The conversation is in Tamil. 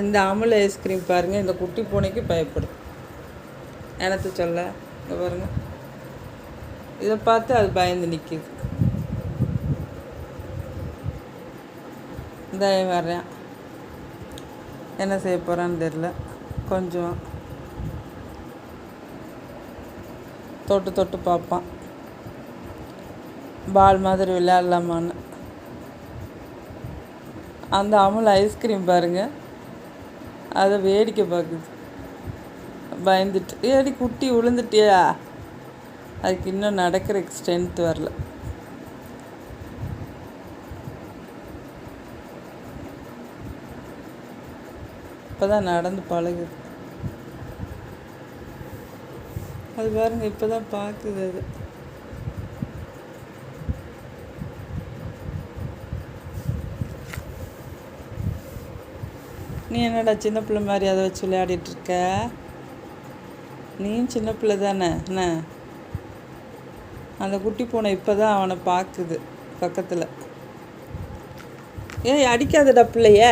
இந்த அமுல் ஐஸ்கிரீம் பாருங்கள் இந்த குட்டி பூனைக்கு பயப்படும். எனக்கு சொல்ல? இங்கே பாருங்கள் இதை பார்த்து அது பயந்து நிற்கிது இந்த வர்றேன். என்ன செய்ய போகிறான்னு தெரில கொஞ்சம் தொட்டு தொட்டு பார்ப்பான். பால் மாதிரி விளையாடலாமான்னு. அந்த அமுல் ஐஸ்கிரீம் பாருங்கள் அதை வேடிக்கை பார்க்குது. பயந்துட்டு ஏடி குட்டி விழுந்துட்டியா அதுக்கு இன்னும் நடக்கிற ஸ்ட்ரென்த் வரல. இப்போ தான் நடந்து பழகுது. அது பாருங்க இப்போ தான் பார்க்குது அது. நீ என்னடா சின்ன பிள்ளை மாதிரி அதை வச்சு விளையாடிட்டு இருக்க? நீயும் சின்ன பிள்ளை தானே? என்ன? அந்த குட்டி பூனை இப்போ தான் அவனை பார்க்குது பக்கத்தில். ஏய் அடிக்காதடா பிள்ளைய.